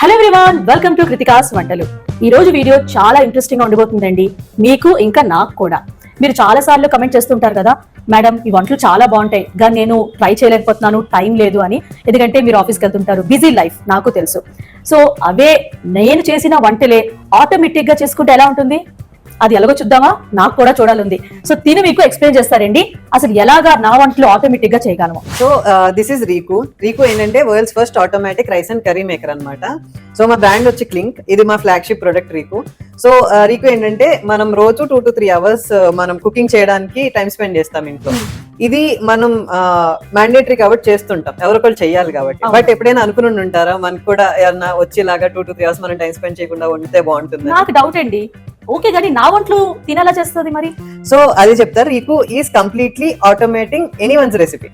Hello everyone welcome to Kritika's వంటలు ఈ రోజు వీడియో చాలా ఇంట్రెస్టింగ్గా ఉండబోతుందండి మీకు ఇంకా నాకు కూడా. మీరు చాలా సార్లు కమెంట్ చేస్తుంటారు కదా మేడం ఈ వంటలు చాలా బాగుంటాయి. కానీ నేను ట్రై చేయలేకపోతున్నాను టైం లేదు అని. ఎందుకంటే మీరు ఆఫీస్కి వెళ్తుంటారు. బిజీ లైఫ్ నాకు తెలుసు. సో అవే నేను చేసిన వంటలే ఆటోమేటిక్గా చేసుకుంటే ఎలా ఉంటుంది? అది ఎలాగో చూద్దామా? నాకు కూడా చూడాలంది. సో తిని మీకు ఎక్స్ప్లెయిన్ చేస్తారండి. అసలు ఎలాగా నా వంటలు ఆటోమేటిక్గా చేయగలము. So this is Riku Riku ఏంటంటే world's first automatic rice and curry maker అన్నమాట. సో మా బ్రాండ్ వచ్చి క్లింక్ ఇది మా flagship product Riku so Riku ఏంటంటే మనం రోజు టూ టు త్రీ అవర్స్ మనం కుకింగ్ చేయడానికి టైం స్పెండ్ చేస్తాం ఇంట్లో. ఇది మనం మ్యాండేటరీ కాబట్టి చేస్తుంటాం. ఎవరొకరు చెయ్యాలి కాబట్టి. బట్ ఎప్పుడైనా అనుకుని ఉంటారా? మనకు కూడా ఏమన్నా వచ్చేలాగా టూ టు త్రీ అవర్స్ మనం టైం స్పెండ్ చేయకుండా వండితే బాగుంటుంది నాకు డౌట్ అండి. ఓకే కానీ నా వంటలు తినేలా చేస్తుంది మరి? సో అది చెప్తారు Riku is completely automating anyone's recipe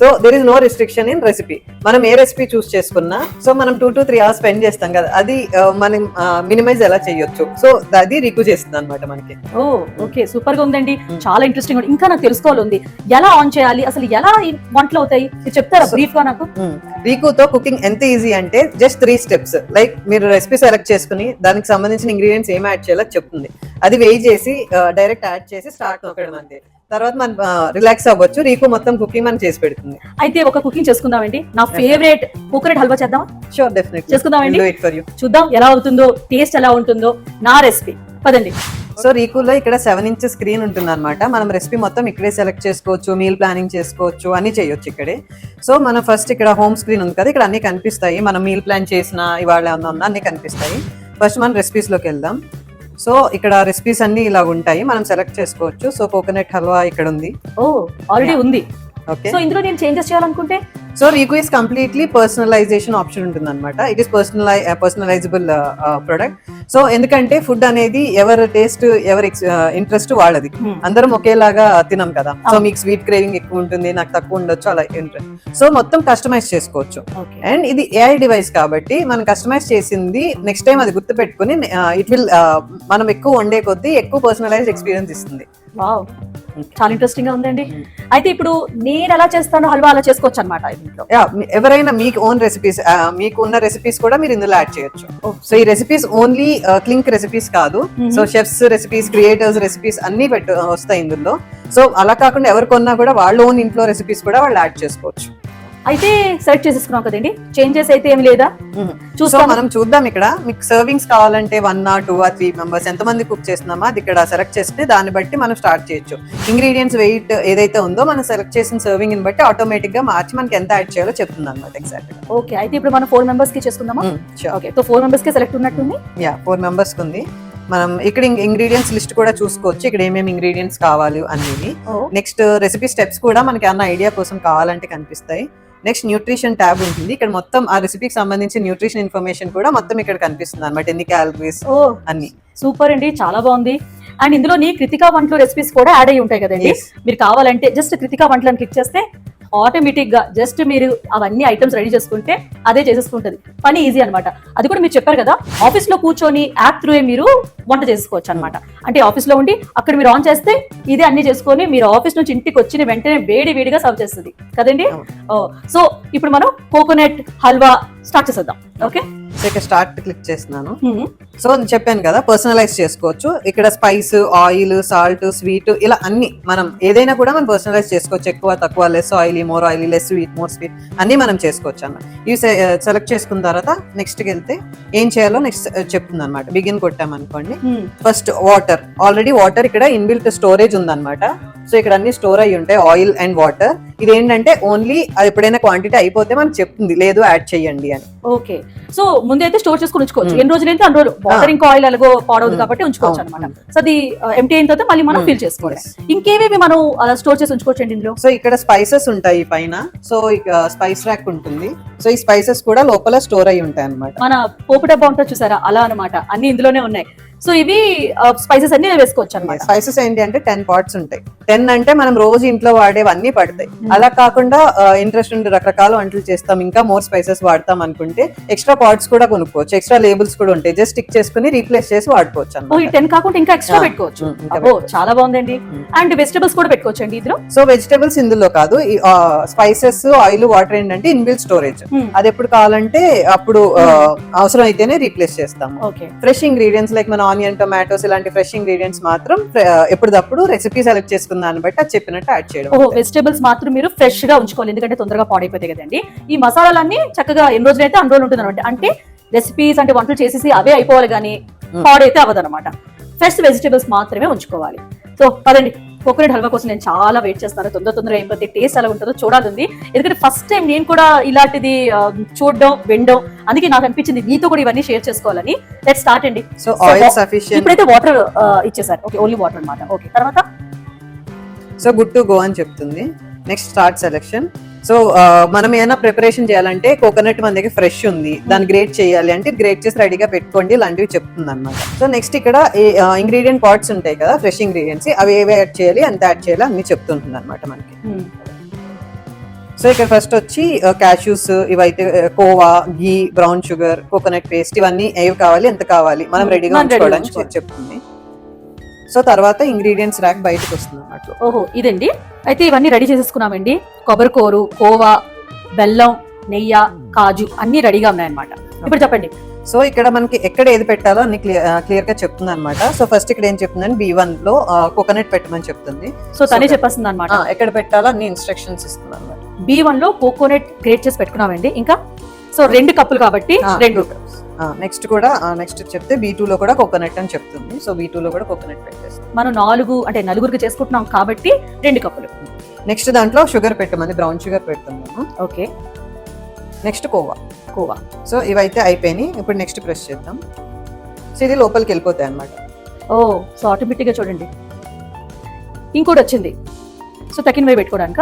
so there is no restriction in recipe మనం ఏ రెసిపీ చూస్ చేసుకున్నా సో మనం two to three hours spend చేస్తాం కదా అది మనం మినిమైజ్ ఎలా చేయొచ్చు? సో అది రీకు చేస్తుంది అనమాట మనకి. ఓ ఓకే సూపర్గా ఉందండి చాలా ఇంట్రెస్టింగ్ ఇంకా నాకు తెలుసుకోవాలి ఎలా ఆన్ చేయాలి? అసలు ఎలా వంటలు అవుతాయి? చెప్తారా బ్రీఫ్గా నాకు? రీకుతో కుకింగ్ ఎంత ఈజీ అంటే జస్ట్ త్రీ స్టెప్స్ లైక్ మీరు రెసిపీ సెలెక్ట్ చేసుకుని దానికి సంబంధించిన ఇంగ్రీడియంట్స్ ఏం యాడ్ చేయాలో చెప్తుంది. అది వెయి చేసి డైరెక్ట్ యాడ్ చేసి స్టార్ట్ నొక్కడం అంతే. తర్వాత మనం రిలాక్స్ అవ్వచ్చు. రీకు మొత్తం కుకింగ్ మనం చేసి పెడుతుంది. అయితే ఒక కుకింగ్ చేసుకుందామండి. నా ఫేవరెట్ కోకోనట్ హల్వా చేద్దాం షూర్ డెఫినెట్లీ చేసుకుందామండి? ఇట్ ఫర్ యూ చూద్దాం ఎలా అవుతుందో టేస్ట్ ఎలా ఉంటుందో నా రెసిపీ పదండి. సో రీకులో ఇక్కడ సెవెన్ ఇంచెస్ స్క్రీన్ ఉంటుంది అనమాట మనం రెసిపీ మొత్తం ఇక్కడే సెలెక్ట్ చేసుకోవచ్చు మీల్ ప్లానింగ్ చేసుకోవచ్చు అన్ని చేయొచ్చు ఇక్కడే. సో మనం ఫస్ట్ ఇక్కడ హోమ్ స్క్రీన్ ఉంది కదా ఇక్కడ అన్ని కనిపిస్తాయి. మనం మీల్ ప్లాన్ చేసిన ఇవాళ అన్ని కనిపిస్తాయి. ఫస్ట్ మనం recipes లోకి వెళ్దాం. సో ఇక్కడ రెసిపీస్ అన్ని ఇలా ఉంటాయి మనం సెలెక్ట్ చేసుకోవచ్చు. సో కోకోనట్ హల్వా ఇక్కడ ఉంది ఓ ఆల్రెడీ ఉంది. సో ఇందులో నేను చేంజెస్ చేయాలనుకుంటే so Riku is completely personalisation option ఉంటుంది అనమాట it is personali personalisable product so uh, ఎందుకంటే ఫుడ్ అనేది ఎవరి టేస్ట్ ఎవరి ఇంట్రెస్ట్ వాళ్ళది. Hmm. అందరం ఒకేలాగా తినం కదా. సో. మీకు స్వీట్ క్రేవింగ్ ఎక్కువ ఉంటుంది నాకు తక్కువ ఉండొచ్చు అలా ఇంట్రెస్ట్ సో మొత్తం కస్టమైజ్ చేసుకోవచ్చు. అండ్ ఇది ఏఐ డివైస్ కాబట్టి మనం కస్టమైజ్ చేసింది నెక్స్ట్ టైం అది గుర్తు పెట్టుకుని ఇట్ విల్ మనం ఎక్కువ వండే కొద్దీ ఎక్కువ పర్సనలైజ్డ్ ఎక్స్పీరియన్స్ ఇస్తుంది. చాలా ఇంట్రెస్టింగ్గా ఉందండి. అయితే ఇప్పుడు నేను ఎలా చేస్తానో హల్వా అలా చేసుకోవచ్చు అనమాట ఇంట్లో. యా ఎవరైనా మీకు ఓన్ రెసిపీస్ మీకు ఉన్న రెసిపీస్ కూడా మీరు ఇందులో యాడ్ చేయొచ్చు. సో ఈ రెసిపీస్ ఓన్లీ క్లింక్ రెసిపీస్ కాదు. So chefs recipes creators recipes అన్ని పెట్టు వస్తాయి ఇందులో. సో అలా కాకుండా ఎవరు కొన్నా కూడా వాళ్ళ ఓన్ ఇంట్లో రెసిపీస్ కూడా వాళ్ళు యాడ్ చేసుకోవచ్చు. అయితే సెలెక్ట్ చేసేసుకున్నాం కదండి. చేంజెస్ అయితే ఏం లేదా? చూస్తాం. మనం చూద్దాం ఇక్కడ. మీకు సర్వింగ్స్ కావాలంటే one or two or three members ఎంతమంది కుక్ చేస్తున్నామో అది ఇక్కడ సెలెక్ట్ చేసుకుని దాన్ని బట్టి మనం స్టార్ట్ చేయొచ్చు. ఇంగ్రీడియంట్స్ వెయిట్ ఏదైతే ఉందో మనం సెలెక్ట్ చేసిన సర్వింగ్ బట్టి ఆటోమేటిక్గా మార్చి మనకి ఎంత యాడ్ చేయాలో చెప్తుంది అనమాట ఎగ్జాక్ట్ ఓకే అయితే ఇప్పుడు మనం ఫోర్ మెంబర్స్కి చేసుకుందామా? ఓకే సో ఫోర్ మెంబర్స్కి సెలెక్ట్ ఉన్నట్టుంది? యా ఫోర్ మెంబర్స్ ఉంది. మనం ఇక్కడ ఇంగ్రీడియంట్స్ లిస్ట్ కూడా చూసుకోవచ్చు. ఇక్కడ ఏమేమి ఇంగ్రీడియంట్స్ కావాలి అనేవి నెక్స్ట్ రెసిపీ స్టెప్స్ కూడా మనకి అన్న ఐడియా కోసం కావాలంటే కనిపిస్తాయి. నెక్స్ట్ న్యూట్రిషన్ ట్యాబ్ ఉంటుంది. ఇక్కడ మొత్తం ఆ రెసిపీకి సంబంధించిన న్యూట్రిషన్ ఇన్ఫర్మేషన్ కూడా మొత్తం ఇక్కడ కనిపిస్తుంది అనమాట ఎన్ని క్యాలరీస్ అన్ని. సూపర్ అండి చాలా బాగుంది. అండ్ ఇందులో నీ కృతికా వంటలు రెసిపీస్ కూడా యాడ్ అయ్యి ఉంటాయి కదండి. మీరు కావాలంటే జస్ట్ కృతికా వంటలను క్లిక్ చేస్తే ఆటోమేటిక్గా జస్ట్ మీరు అవన్నీ ఐటమ్స్ రెడీ చేసుకుంటే అదే చేసేసుకుంటది. పని ఈజీ అన్నమాట. అది కూడా మీరు చెప్పారు కదా ఆఫీస్లో కూర్చొని యాప్ త్రూ మీరు వంట చేసుకోవచ్చు అన్నమాట అంటే ఆఫీస్లో ఉండి అక్కడ మీరు ఆన్ చేస్తే ఇదే అన్ని చేసుకొని మీరు ఆఫీస్ నుంచి ఇంటికి వచ్చిన వెంటనే వేడి వేడిగా సర్వ్ చేస్తుంది. కదండి. సో ఇప్పుడు మనం కోకోనట్ హల్వా స్టార్ట్ చేసేద్దాం. ఓకే? ఇక్కడ స్టార్ట్ క్లిక్ చేస్తున్నాను. సో నేను చెప్పాను కదా పర్సనలైజ్ చేసుకోవచ్చు. ఇక్కడ స్పైస్ ఆయిల్ సాల్ట్ స్వీట్ ఇలా అన్ని మనం ఏదైనా కూడా మనం పర్సనలైజ్ చేసుకోవచ్చు. ఎక్కువ తక్కువ less oily more oily less sweet more sweet అన్ని మనం చేసుకోవచ్చు అన్న ఇవి సెలెక్ట్ చేసుకున్న తర్వాత నెక్స్ట్కి వెళ్తే ఏం చేయాలో నెక్స్ట్ చెప్తుంది అనమాట బిగిన్ కొట్టామనుకోండి. ఫస్ట్ వాటర్ ఆల్రెడీ వాటర్ ఇక్కడ ఇన్బిల్ట్ స్టోరేజ్ ఉందన్నమాట. సో ఇక్కడ అన్ని స్టోర్ అయ్యి ఉంటాయి ఆయిల్ అండ్ వాటర్. ఇది ఏంటంటే ఓన్లీ అది ఎప్పుడైనా క్వాంటిటీ అయిపోతే మనకు చెప్తుంది లేదు యాడ్ చేయండి అని. ఓకే. సో ముందైతే స్టోర్ చేసుకుని ఉంచుకోవచ్చు. Hmm. ఎన్ని రోజులు అయితే అన్ని రోజులు వాటర్ ఇంకా ఆయిల్ అలాగో పాడవదు Hmm. కాబట్టి ఉంచుకోవచ్చు. అనమాట సో అది ఎంటీ అయిన తర్వాత మళ్ళీ మనం Hmm. ఫిల్ చేసుకోవాలి. Yes. ఇంకేమేమి మనం అలా స్టోర్ చేసి ఉంచుకోవచ్చు అండి ఇందులో? సో ఇక్కడ స్పైసెస్ ఉంటాయి పైన. సో ఇక స్పైస్ ర్యాక్ ఉంటుంది. సో ఈ స్పైసెస్ కూడా లోపల స్టోర్ అయి ఉంటాయి అన్నమాట మన పోపు డబ్బా ఉంటుంది చూసారా? అలా అన్నమాట. అన్ని ఇందులోనే ఉన్నాయి. సో ఇవి స్పైసెస్ అన్ని వేసుకోవచ్చు అనమాట స్పైసెస్ ఏంటి అంటే టెన్ పాట్స్ ఉంటాయి. టెన్ అంటే మనం రోజు ఇంట్లో వాడేవన్నీ పడతాయి. అలా కాకుండా ఇంట్రెస్ట్ ఉండి రకరకాల వంటలు చేస్తాం. ఇంకా మోర్ స్పైసెస్ వాడతాం అనుకుంటే ఎక్స్ట్రా పాట్స్ కూడా కొనుక్కోవచ్చు. ఎక్స్ట్రా లేబుల్స్ కూడా ఉంటాయి. జస్ట్ స్టిక్ చేసుకుని రీప్లేస్ చేసి వాడుకోవచ్చు అన్నమాట టెన్ కాకుండా ఇంకా ఎక్స్ట్రా పెట్టుకోవచ్చు. చాలా బాగుందండి. అండ్ వెజిటబుల్స్ కూడా పెట్టుకోవచ్చు అండి ఇందులో? సో వెజిటబుల్స్ ఇందులో కాదు. స్పైసెస్ ఆయిల్ వాటర్ ఏంటంటే ఇన్బిల్ స్టోరేజ్. అది ఎప్పుడు కావాలంటే అప్పుడు అవసరం అయితేనే రీప్లేస్ చేస్తాము. ఓకే. ఫ్రెష్ ఇంగ్రీడియంట్స్ లైక్ మన ఆనియన్ టొమాటోస్ ఇలాంటి ఫ్రెష్ ఇంగ్రీడియంట్స్ మాత్రం ఎప్పటిదప్పుడు రెసిపీ సెలెక్ట్ చేసుకున్న దాన్ని బట్టి అది చెప్పినట్టు యాడ్ చేయడం ఓహో వెజిటబుల్స్ మాత్రం మీరు ఫ్రెష్గా ఉంచుకోవాలి. ఎందుకంటే తొందరగా పాడైపోతాయి కదండి. ఈ మసాలాలన్నీ చక్కగా ఎన్ని రోజులు అయితే అన్ని రోజులు ఉంటుంది అనమాట అంటే రెసిపీస్ అంటే వంటలు చేసేసి అవే అయిపోవాలి కానీ పాడైతే అవ్వదు అనమాట ఫ్రెష్ వెజిటబుల్స్ మాత్రమే ఉంచుకోవాలి. సో పదండి కోకోనట్ హల్వా కోసం నేను చాలా వెయిట్ చేస్తున్నాను తొందర తొందరగా అయిపోతే టేస్ట్ ఎలా ఉంటుందో చూడాలి ఉంది ఎందుకంటే ఫస్ట్ టైం నేను కూడా ఇలాంటిది చూడడం వినడం అందుకే నాకు అనిపించింది మీతో కూడా ఇవన్నీ షేర్ చేసుకోవాలని. లెట్ స్టార్ట్ అండి. సో ఆయిల్ సఫిషియెంట్ ఇప్పుడైతే వాటర్ ఇచ్చేసారు. ఓకే ఓన్లీ వాటర్ అన్నమాట. ఓకే తర్వాత? సో గుడ్ టు గో అని చెప్తుంది. నెక్స్ట్ స్టార్ట్ సెలెక్షన్ సో మనం ఏమైనా ప్రిపరేషన్ చేయాలంటే కోకోనట్ మన దగ్గర ఫ్రెష్ ఉంది దాన్ని గ్రేట్ చేయాలి అంటే గ్రేట్ చేసి రెడీగా పెట్టుకోండి ఇలాంటివి చెప్తుంది అనమాట సో నెక్స్ట్ ఇక్కడ ఇంగ్రీడియంట్ పార్ట్స్ ఉంటాయి కదా ఫ్రెష్ ఇంగ్రీడియంట్స్ అవి ఏవి యాడ్ చేయాలి ఎంత యాడ్ చేయాలి అన్ని చెప్తుంటుంది అనమాట మనకి Hmm. సో ఇక్కడ ఫస్ట్ వచ్చి క్యాష్యూస్ ఇవైతే khoa ghee brown sugar coconut paste ఇవన్నీ ఏవి కావాలి ఎంత కావాలి మనం Hmm. రెడీగా ఉంచుకోవడానికి ఉంచుకోవాలి. చెప్తుంది సో తర్వాత ఇంగ్రీడియంట్స్ ర్యాక్ బయటకు వస్తుంది అన్నమాట ఓహో ఇదండి. అయితే ఇవన్నీ రెడీ చేసేసుకున్నామండి. కొబ్బరికూరు కోవా బెల్లం నెయ్యి కాజు అన్ని రెడీగా ఉన్నాయన్నమాట. ఇప్పుడు చెప్పండి. సో ఇక్కడ మనకి ఎక్కడ ఏది పెట్టాలో అన్ని క్లియర్గా చెప్తుంది అనమాట సో ఫస్ట్ ఇక్కడ ఏం చెప్తుందని బి వన్లో కోకోనట్ పెట్టమని చెప్తుంది. సో తనే చెప్పేస్తుంది అనమాట ఎక్కడ పెట్టాలో అన్ని ఇన్స్ట్రక్షన్స్ ఇస్తుంది అనమాట బి వన్లో కోకోనట్ గ్రేట్ చేసి పెట్టుకున్నామండి. ఇంకా? సో రెండు కప్పులు కాబట్టి రెండు. నెక్స్ట్ కూడా నెక్స్ట్ చెప్తే బీ లో కూడా కోకోనట్ అని చెప్తుంది. సో బీ లో కూడా కోకోనట్ పెట్టేస్తుంది మనం నాలుగు అంటే నలుగురికి చేసుకుంటున్నాం కాబట్టి రెండు కప్పులు. నెక్స్ట్ దాంట్లో షుగర్ పెట్టమని బ్రౌన్ షుగర్ పెడుతున్నాము. Okay. Next khoa. Khoa. So ఇవైతే అయిపోయినాయి. ఇప్పుడు నెక్స్ట్ ప్రెస్ చేద్దాం. సో ఇది లోపలికి వెళ్ళిపోతాయి అనమాట ఓ సో ఆటోమేటిక్గా చూడండి. ఇంకోటి వచ్చింది. సో తక్కిన వై పెట్టుకోవడానిక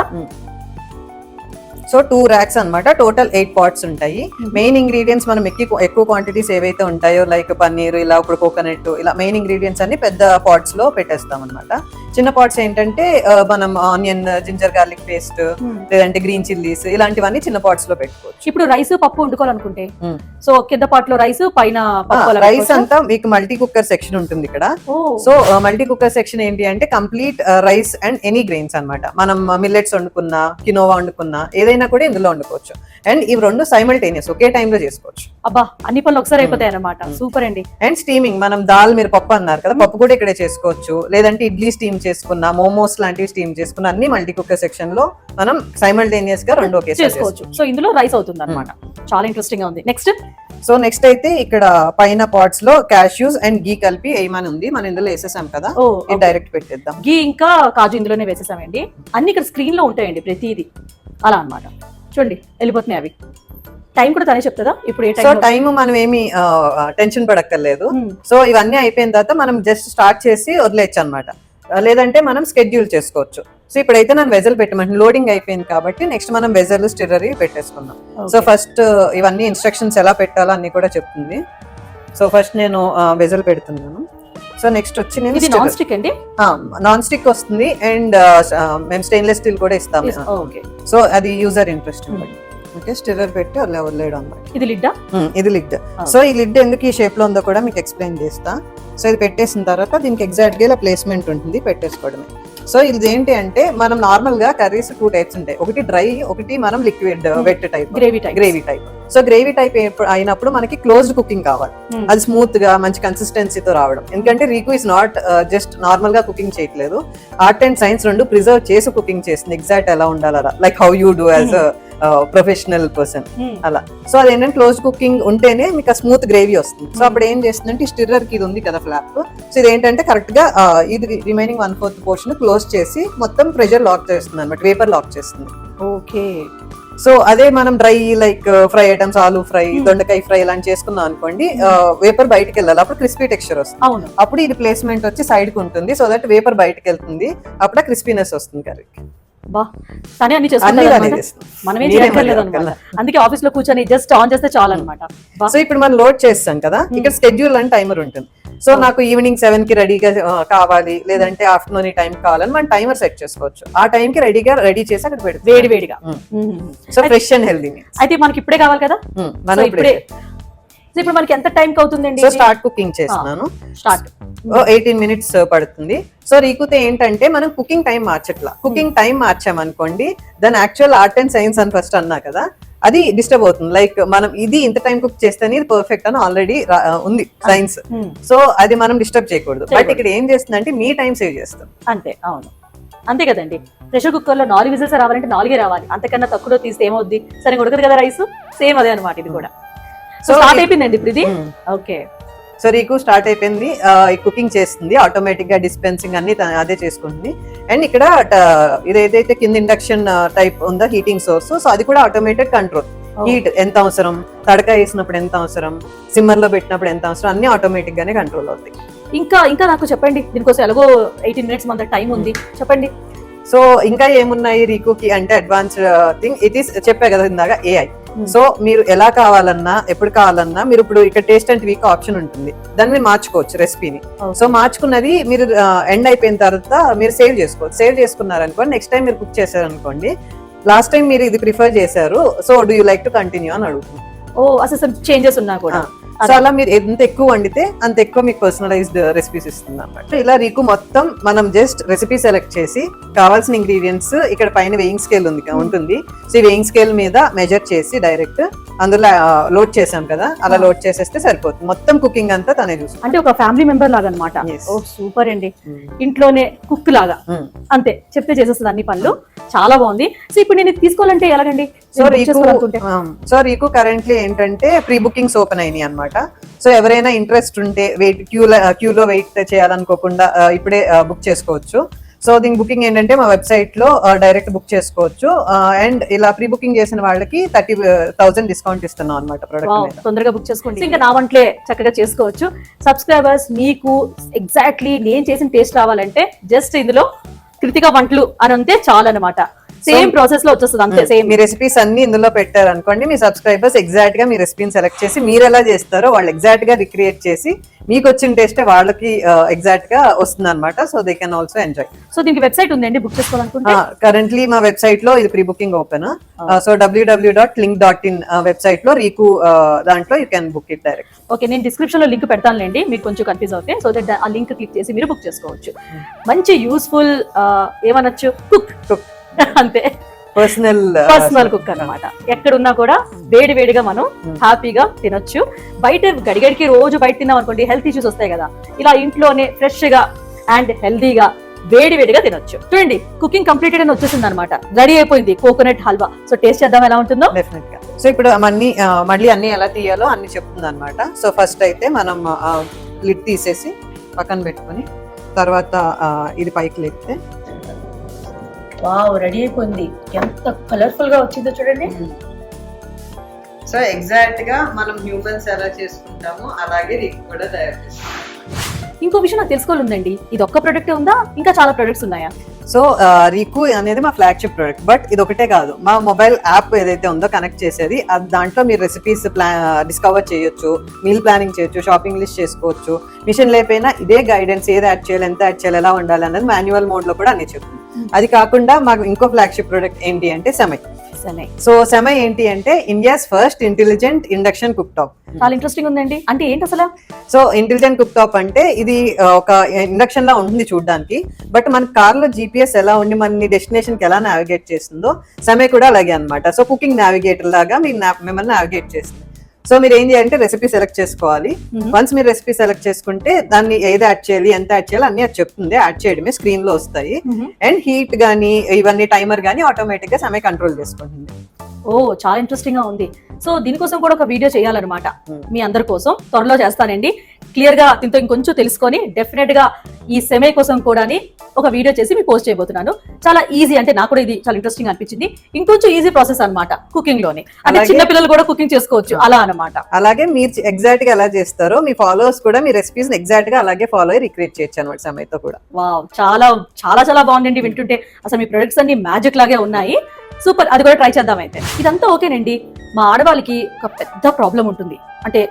సో టూ ర్యాక్స్ అన్నమాట. టోటల్ ఎయిట్ పాట్స్ ఉంటాయి. మెయిన్ ఇంగ్రీడియంట్స్ మనం ఎక్కువ ఎక్కువ క్వాంటిటీస్ ఏవైతే ఉంటాయో లైక్ పన్నీర్ ఇలా ఇప్పుడు కోకోనట్ ఇలా మెయిన్ ఇంగ్రీడియంట్స్ అన్ని పెద్ద పాట్స్లో పెట్టేస్తాం అనమాట చిన్న పాట్స్ ఏంటంటే మనం ఆనియన్ జింజర్ గార్లిక్ పేస్ట్ లేదంటే గ్రీన్ చిల్లీస్ ఇలాంటివన్నీ చిన్న పాట్స్లో పెట్టుకోవచ్చు. ఇప్పుడు రైస్ పప్పు వండుకోవాలనుకుంటే. Hmm. సో కింద పాటలో రైస్ పైన రైస్? అంతా మీకు మల్టీ కుక్కర్ సెక్షన్ ఉంటుంది ఇక్కడ. సో మల్టీ కుక్కర్ సెక్షన్ ఏంటి అంటే complete rice and any grains అన్నమాట. మనం మిల్లెట్స్ వండుకున్నా కినోవా వండుకున్నా ఏదైనా కూడా ఇందులో వండుకోవచ్చు. అండ్ ఇవి రెండు సైమల్టేనియస్ ఒకే time లో చేసుకోవచ్చు. అబ్బా అన్ని పనులు ఒకసారి అయిపోతాయి అన్నమాట. సూపర్ అండి. అండ్ స్టీమింగ్ మనం దాల్ మీరు పప్పు అన్నారు కదా పప్పు కూడా ఇక్కడే చేసుకోవచ్చు. లేదంటే ఇడ్లీ స్టీమ్ చేసుకున్నా మోమోస్ లాంటివి స్టీమ్ చేసుకున్నా అన్ని మల్టీ కుక్కర్ సెక్షన్లో మనం సైమల్టేనియస్గా రెండు ఒకేసారి చేసుకోవచ్చు. సో ఇందులో రైస్ అవుతుంది అనమాట చాలా ఇంట్రెస్టింగ్గా ఉంది. నెక్స్ట్ సో నెక్స్ట్ అయితే ఇక్కడ పైన పాట్స్లో క్యాష్యూస్ అండ్ గీ కలిపి వేయమని ఉంది? మనం ఇందులో వేసేసాం కదా? డైరెక్ట్ పెట్టేద్దాం. గీ ఇంకా కాజు ఇందులోనే వేసేసామండి. అన్ని ఇక్కడ స్క్రీన్లో ఉంటాయండి ప్రతిదీ. అలా అన్నమాట. చూడండి వెళ్ళిపోతున్నాయి అవి. టైం కూడా తనే చెప్తుందా? ఇప్పుడు సో టైం టైం మనం ఏమి టెన్షన్ పడక్కర్లేదు. సో ఇవన్నీ అయిపోయిన తర్వాత మనం జస్ట్ స్టార్ట్ చేసి వదిలేయచ్చు అనమాట లేదంటే మనం స్కెడ్యూల్ చేసుకోవచ్చు. సో ఇప్పుడైతే నేను వెజల్ పెట్టమంటే లోడింగ్ అయిపోయింది కాబట్టి నెక్స్ట్ మనం వెజల్ స్టిరరీ పెట్టేసుకుందాం. సో ఫస్ట్ ఇవన్నీ ఇన్స్ట్రక్షన్స్ ఎలా పెట్టాలో అన్ని కూడా చెప్తుంది. సో ఫస్ట్ నేను వెజల్ పెడుతున్నాను. సో నెక్స్ట్ వచ్చి నేను నాన్ స్టిక్ అండి? నాన్ స్టిక్ వస్తుంది. అండ్ మేము స్టెయిన్లెస్ స్టీల్ కూడా ఇస్తాము. ఓకే. సో అది యూజర్ ఇంట్రెస్ట్ ఓకే స్టిరర్ పెట్టి అలా వదిలేయడం అన్నమాట ఇది ఉమ్, ఇది లిడ్. సో ఈ లిడ్ ఎందుకు ఈ షేప్లో ఉందో కూడా మీకు ఎక్స్ప్లెయిన్ చేస్తా. సో ఇది పెట్టేసిన తర్వాత దీనికి ఎగ్జాక్ట్గా ఇలా ప్లేస్మెంట్ ఉంటుంది పెట్టేసుకోవడమే. సో ఇది ఏంటి అంటే మనం నార్మల్గా కర్రీస్ టూ టైప్స్ ఉంటాయి. ఒకటి డ్రై ఒకటి మనం liquid. Wet type gravy type gravy type so gravy type అయినప్పుడు మనకి క్లోజ్డ్ కుకింగ్ కావాలి. అది స్మూత్గా మంచి కన్సిస్టెన్సీతో రావడం. ఎందుకంటే రీకు ఇస్ నాట్ జస్ట్ నార్మల్గా కుకింగ్ చేయట్లేదు. ఆర్ట్ అండ్ సైన్స్ రెండు ప్రిజర్వ్ చేసి కుకింగ్ చేస్తుంది ఎగ్జాక్ట్ ఎలా ఉండాలి like how you do as professional person అలా. సో అది ఏంటంటే క్లోజ్ కుకింగ్ ఉంటేనే మీకు ఆ స్మూత్ గ్రేవీ వస్తుంది. సో అప్పుడు ఏం చేస్తుందంటే స్టిర్రర్కి ఇది ఉంది కదా ఫ్లాప్ సో ఇది ఏంటంటే కరెక్ట్గా ఇది remaining one fourth portion close చేసి మొత్తం ప్రెషర్ లాక్ చేస్తుంది అనమాట వేపర్ లాక్ చేస్తుంది. ఓకే. సో అదే మనం dry like fry items aloo fry Hmm. దొండకాయ ఫ్రై ఇలాంటి చేసుకున్నాం అనుకోండి వేపర్ బయటకు వెళ్ళాలి. అప్పుడు క్రిస్పీ టెక్స్చర్ వస్తుంది. అవును. అప్పుడు ఇది ప్లేస్మెంట్ వచ్చి సైడ్కి ఉంటుంది సో దట్ వేపర్ బయటకు వెళ్తుంది. అప్పుడు క్రిస్పీనెస్ వస్తుంది కర్రీ బా తనే అన్ని అందుకే ఆఫీస్లో కూర్చొని జస్ట్ ఆన్ చేస్తే చాలు అనమాట సో ఇప్పుడు మనం లోడ్ చేస్తాం కదా ఇక్కడ స్కెడ్యూల్ అని టైమర్ ఉంటుంది. సో నాకు ఈవినింగ్ సెవెన్కి రెడీగా కావాలి లేదంటే ఆఫ్టర్నూన్ ఈ టైం కావాలని మనం టైమర్ సెట్ చేసుకోవచ్చు. ఆ టైం కి రెడీగా రెడీ చేసి అక్కడ పెడతాం వేడి వేడిగా. సో ఫ్రెష్ అండ్ హెల్దీ అయితే మనకి ఇప్పుడే కావాలి కదా? మనం ఇప్పుడే సో ఇప్పుడు మనకి ఎంత టైం అవుతుందండి స్టార్ట్ కుకింగ్ చేస్తున్నాను. స్టార్ట్. ఎయిటీన్ మినిట్స్ పడుతుంది. సో రీకుతే ఏంటంటే మనం కుకింగ్ టైం మార్చట్లా. కుకింగ్ టైం మార్చామనుకోండి దాని యాక్చువల్ ఆర్ట్ అండ్ సైన్స్ అని ఫస్ట్ అన్నా కదా అది డిస్టర్బ్ అవుతుంది. లైక్ మనం ఇది ఇంత టైం కుక్ చేస్తేనే ఇది పర్ఫెక్ట్ అని ఆల్రెడీ ఉంది సైన్స్ సో అది మనం డిస్టర్బ్ చేయకూడదు. బట్ ఇక్కడ ఏం చేస్తుందంటే మీ టైం సేవ్ చేస్తాం. అంతే అవును. అంతే కదండి. ప్రెషర్ కుక్కర్లో నాలుగు విజిల్స్ రావాలంటే నాలుగే రావాలి. అంతకన్నా తక్కువలో తీస్తే ఏమవుద్ది? సరే ఉడకదు కదా రైస్? సేమ్ అదే అనమాట ఇది కూడా. సో స్టార్ట్ అయిపోయిందండి ఇప్పుడు ఇది. ఓకే సో రీకు స్టార్ట్ అయిపోయింది. కుకింగ్ చేస్తుంది. ఆటోమేటిక్గా డిస్పెన్సింగ్ అన్ని అదే చేసుకుంటుంది. అండ్ ఇక్కడ ట- ఇది ఏదైతే కింద ఇండక్షన్ టైప్ ఉందో హీటింగ్ సోర్స్ సో అది కూడా ఆటోమేటెడ్ కంట్రోల్. హీట్ ఎంత అవసరం? తడక వేసినప్పుడు ఎంత అవసరం? సిమ్మర్లో పెట్టినప్పుడు ఎంత అవసరం? అన్ని ఆటోమేటిక్ గానే కంట్రోల్ అవుతాయి. ఇంకా ఇంకా నాకు చెప్పండి. దీనికోసం ఎలాగో ఎయిటీన్ మినిట్స్ మన టైం ఉంది. చెప్పండి. సో ఇంకా ఏమున్నాయి రీకుకి అంటే అడ్వాన్స్ థింగ్ ఇట్ ఈస్ చెప్పా కదా ఇందాక ఏఐ. సో మీరు ఎలా కావాలన్నా ఎప్పుడు కావాలన్నా మీరు ఇప్పుడు ఇక్కడ టేస్ట్ అండ్ వీక్ ఆప్షన్ ఉంటుంది. దాన్ని మీరు మార్చుకోవచ్చు రెసిపీని సో మార్చుకున్నది మీరు ఎండ్ అయిపోయిన తర్వాత మీరు సేవ్ చేసుకోవచ్చు. సేవ్ చేసుకున్నారు అనుకోండి నెక్స్ట్ టైం మీరు కుక్ చేశారు అనుకోండి లాస్ట్ టైం మీరు ఇది ప్రిఫర్ చేశారు so do you like to continue అని అడుగుతుంది ఓ అసలు చేంజెస్ ఉన్నా కూడా. సో అలా మీరు ఎంత ఎక్కువ వండితే అంత ఎక్కువ మీకు పర్సనలైజ్డ్ రెసిపీస్ ఇస్తుంది అనమాట ఇలా రీకు మొత్తం మనం జస్ట్ రెసిపీ సెలెక్ట్ చేసి కావాల్సిన ఇంగ్రీడియంట్స్ ఇక్కడ పైన వెయింగ్ స్కేల్ ఉంది ఉంటుంది. సో ఈ వెయింగ్ స్కేల్ మీద మెజర్ చేసి డైరెక్ట్ అందులో లోడ్ చేసాం కదా అలా లోడ్ చేసేస్తే సరిపోతుంది. మొత్తం కుకింగ్ అంతా తనే చూస్తుంది అంటే ఒక ఫ్యామిలీ మెంబర్ లాగా అనమాట. ఓ సూపర్ అండి. ఇంట్లోనే కుక్ లాగా. Hmm. అంతే చెప్తే చేసేస్తుంది అన్ని పనులు. చాలా బాగుంది. సో ఇప్పుడు నేను తీసుకోవాలంటే ఎలాగండి? So Riku so Riku currently ఏంటంటే ప్రీ బుకింగ్స్ ఓపెన్ అయినాయి అనమాట సో ఎవరైనా ఇంట్రెస్ట్ ఉంటే వెయిట్ క్యూ క్యూలో వెయిట్ చేయాలనుకోకుండా ఇప్పుడే బుక్ చేసుకోవచ్చు. సో దీని బుకింగ్ ఏంటంటే మా వెబ్సైట్లో డైరెక్ట్ బుక్ చేసుకోవచ్చు. అండ్ ఇలా ప్రీ బుకింగ్ చేసిన వాళ్ళకి థర్టీ థౌసండ్ డిస్కౌంట్ ఇస్తున్నాం అనమాట ప్రొడక్ట్ తొందరగా బుక్ చేసుకోండి. ఇంకా నా వంటలే చక్కగా చేసుకోవచ్చు. సబ్స్క్రైబర్స్ మీకు ఎగ్జాక్ట్లీ నేను చేసిన టేస్ట్ రావాలంటే జస్ట్ ఇందులో కృతిక వంటలు అని అంతే చాలు అనమాట సేమ్ ప్రాసెస్లో వచ్చేస్తుంది అంతే సేమ్ మీ రెసిపీస్ అన్ని ఇందులో పెట్టారు అనుకోండి మీ సబ్స్క్రైబర్స్ ఎగ్జాక్ట్గా మీ రెసిపీని సెలెక్ట్ చేసి మీరు ఎలా చేస్తారో వాళ్ళు ఎగ్జాక్ట్గా రిక్రియేట్ చేసి మీకు వచ్చిన టేస్ట్ వాళ్ళకి ఎగ్జాక్ట్గా వస్తుంది అనమాట so they can also enjoy so దీనికి వెబ్సైట్ ఉందండి బుక్ చేసుకోవాలనుకుంటే? కరెంట్లీ మా వెబ్సైట్లో ఇది pre booking open so WWW dot link dot in వెబ్సైట్లో రీకు దాంట్లో you can book it direct okay నేను డిస్క్రిప్షన్లో లింక్ పెడతానులేండి మీకు కొంచెం కన్ఫ్యూజ్ అవుతే. సో దట్ ఆ లింక్ క్లిక్ చేసి మీరు బుక్ చేసుకోవచ్చు. మంచి యూస్ఫుల్ ఏమనొచ్చు? Cook Cook. అంతే. పర్సనల్ పర్సనల్ కుక్ అన్నమాట. ఎక్కడున్నా కూడా వేడి వేడిగా మనం హ్యాపీగా తినొచ్చు. బయట గడిగడికి రోజు బయట తిన్నాం అనుకోండి హెల్త్ ఇష్యూస్ వస్తాయి కదా. ఇలా ఇంట్లోనే ఫ్రెష్గా అండ్ హెల్దీగా వేడి వేడిగా తినొచ్చు. చూడండి కుకింగ్ కంప్లీటెడ్ అని వచ్చేసింది అనమాట రెడీ అయిపోయింది కోకోనట్ హల్వా సో టేస్ట్ చేద్దాం ఎలా ఉంటుందో? డెఫినెట్గా సో ఇప్పుడు అన్ని మళ్ళీ అన్ని ఎలా తీయాలో అన్ని చెప్తుంది అనమాట సో ఫస్ట్ అయితే మనం లిడ్ తీసేసి పక్కన పెట్టుకొని తర్వాత ఇది పైకి లేపితే వావ్ రెడీ అయిపోయింది. ఎంత కలర్ఫుల్గా వచ్చిందో చూడండి. సో ఎగ్జాక్ట్గా మనం హ్యూమన్స్ ఎలా చేసుకుంటామో అలాగే రిక్ కూడా తయారు చేస్తాం. ఇంకో విషయం నాకు తెలుసుకోవాలండి ఇది ఒక్క ప్రొడక్ట్ ఉందా? ఇంకా చాలా ప్రొడక్ట్స్ ఉన్నాయా? సో రీకు అనేది మా ఫ్లాగ్షిప్ ప్రోడక్ట్ బట్ ఇది ఒకటే కాదు. మా మొబైల్ యాప్ ఏదైతే ఉందో కనెక్ట్ చేసేది అది దాంట్లో మీరు రెసిపీస్ ప్లా డిస్కవర్ చేయొచ్చు మీల్ ప్లానింగ్ చేయొచ్చు షాపింగ్ లిస్ట్ చేసుకోవచ్చు. మిషన్ లేకపోయినా ఇదే గైడెన్స్ ఏది యాడ్ చేయాలి ఎంత యాడ్ చేయాలి ఎలా ఉండాలి అనేది మాన్యువల్ మోడ్లో కూడా అన్ని చెప్తుంది. అది కాకుండా మాకు ఇంకో ఫ్లాగ్షిప్ ప్రోడక్ట్ ఏంటి అంటే సెమై సరే సో సెమై ఏంటి అంటే India's first intelligent induction cooktop చాలా ఇంట్రెస్టింగ్ ఉందండి. అంటే ఏంటి అసలు? సో ఇంటెలిజెంట్ కుక్ టాప్ అంటే ఇది ఒక ఇండక్షన్ లా ఉంటుంది చూడడానికి. బట్ మన కార్లో జీపీఎస్ ఎలా ఉండి మన డెస్టినేషన్కి ఎలా నావిగేట్ చేస్తుందో సమయ కూడా అలాగే అన్నమాట. సో కుకింగ్ నావిగేటర్ లాగా మీరు మిమ్మల్ని నావిగేట్ చేస్తుంది. సో మీరు ఏం చేయాలంటే రెసిపీ సెలెక్ట్ చేసుకోవాలి. వన్స్ మీరు రెసిపీ సెలెక్ట్ చేసుకుంటే దాన్ని ఏది యాడ్ చేయాలి ఎంత యాడ్ చేయాలి అన్ని అది చెప్తుంది యాడ్ చేయడమే స్క్రీన్లో వస్తాయి. అండ్ హీట్ గానీ ఇవన్నీ టైమర్ గానీ ఆటోమేటిక్గా సమయ కంట్రోల్ చేసుకుంటుంది ఓ చాలా ఇంట్రెస్టింగ్గా ఉంది. సో దీనికోసం కూడా ఒక వీడియో చేయాలన్నమాట. Hmm. మీ అందరి కోసం త్వరలో చేస్తానండి. క్లియర్గా దీంతో ఇంకొంచెం తెలుసుకొని డెఫినెట్గా ఈ సెమై కోసం కూడా ఒక వీడియో చేసి మీకు పోస్ట్ చేయబోతున్నాను. చాలా ఈజీ అంటే నాకు కూడా ఇది చాలా ఇంట్రెస్టింగ్ అనిపించింది. ఇంకొంచెం ఈజీ ప్రాసెస్ అన్నమాట కుకింగ్లోనే. అంటే చిన్న పిల్లలు కూడా కుకింగ్ చేసుకోవచ్చు. అలా అన్నమాట. అలాగే మీరు ఎగ్జాక్ట్గా ఎలా చేస్తారో మీ ఫాలోవర్స్ కూడా మీ రెసిపీస్ ఎగ్జాక్ట్గా అలాగే ఫాలో అయ్యి రిక్రియేట్ చేయొచ్చు అనమాట సమయతో కూడా. వావ్ చాలా చాలా చాలా బాగుందండి వింటుంటే. అసలు మీ ప్రొడక్ట్స్ అన్ని మ్యాజిక్ లాగే ఉన్నాయి. సూపర్ అది కూడా ట్రై చేద్దాం అయితే. ఇదంతా ఓకేనండి. మా ఆడవాళ్ళకి ఒక పెద్ద ప్రాబ్లం ఉంటుంది. అంటే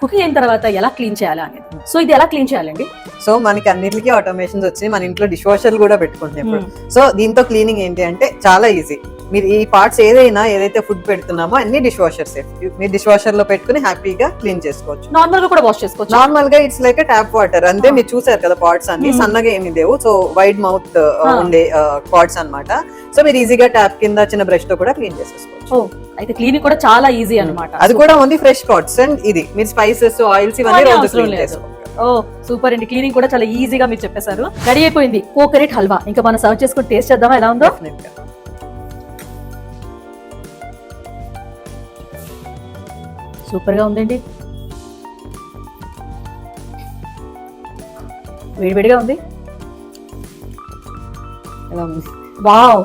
కుకింగ్ అయిన తర్వాత ఎలా క్లీన్ చేయాలా అనేది. సో ఇది ఎలా క్లీన్ చేయాలండి? సో మనకి అన్నిటికీ ఆటోమేషన్స్ వచ్చి మన ఇంట్లో డిష్ వాషర్లు కూడా పెట్టుకుంటాం. సో దీంతో క్లీనింగ్ ఏంటి అంటే చాలా ఈజీ మీరు ఈ పార్ట్స్ ఏదైనా ఏదైతే ఫుడ్ పెడుతున్నామో అన్ని డిష్ వాషర్స్ మీరు డిష్ వాషర్లో పెట్టుకుని హ్యాపీగా క్లీన్ చేసుకోవచ్చు. నార్మల్గా కూడా వాష్ చేసుకోవచ్చు. నార్మల్గా ఇట్స్ లైక్ ట్యాప్ వాటర్ అంతే. మీరు చూసారు కదా పాట్స్ అన్ని. Hmm. సన్నగా ఏమి లేవు. So wide mouth. ఉండే పాట్స్ అన్నమాట. సో మీరు ఈజీగా ట్యాప్ కింద చిన్న బ్రష్తో కూడా క్లీన్ చేసేసుకోవచ్చు అయితే క్లీనింగ్ కూడా చాలా ఈజీ అన్నమాట. అది కూడా ఓన్లీ ఫ్రెష్ పాట్స్ అండ్ ఇది. మీరు స్పైసెస్ ఆయిల్స్ ఇవన్నీ రోజు క్లీన్. చేసుకోవచ్చు ఓ సూపర్ అండి. క్లీనింగ్ కూడా చాలా ఈజీగా మీరు చెప్పేశారు. రెడీ అయిపోయింది. కోకోనట్ హల్వా ఇంకా మనం సర్వ్ చేసుకుని టేస్ట్ చేద్దామా? ఎలా ఉందో? Definitely గా. సూపర్గా ఉందండి. వేడివేడిగా ఉంది. ఎలా ఉంది? వావ్!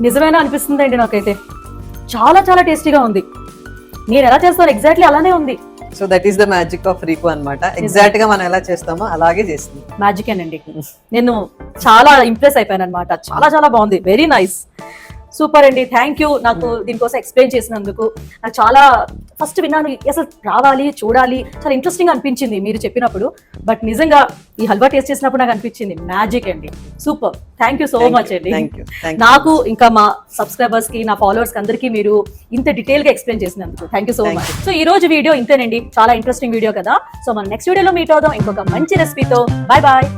నిజమేనా అనిపిస్తుందండి నాకైతే. చాలా చాలా టేస్టీగా ఉంది. నేను ఎలా చేస్తాను? ఎగ్జాక్ట్లీ అలానే ఉంది. So that is the magic of Riku అన్నమాట. ఎగ్జాక్ట్గా మనం ఎలా చేస్తామో అలాగే చేస్తుంది. మ్యాజిక్ అండి నేను చాలా ఇంప్రెస్ అయిపోయాను అనమాట చాలా చాలా బాగుంది. వెరీ నైస్ సూపర్ అండి. థ్యాంక్ యూ నాకు దీనికోసం ఎక్స్ప్లెయిన్ చేసినందుకు. నాకు చాలా ఫస్ట్ విన్నాను అసలు రావాలి చూడాలి. చాలా ఇంట్రెస్టింగ్ అనిపించింది మీరు చెప్పినప్పుడు. బట్ నిజంగా ఈ హల్వా టేస్ట్ చేసినప్పుడు నాకు అనిపించింది మ్యాజిక్ అండి. Super thank you so much అండి. నాకు ఇంకా మా సబ్స్క్రైబర్స్కి నా ఫాలోవర్స్కి అందరికీ మీరు ఇంత డీటెయిల్గా ఎక్స్ప్లెయిన్ చేసినందుకు. Thank you so much so ఈ రోజు వీడియో ఇంతేనండి. చాలా ఇంట్రెస్టింగ్ వీడియో కదా. సో మనం నెక్స్ట్ వీడియోలో మీట్ అవుదాం. ఇంకొక మంచి రెసిపీతో బాయ్ బాయ్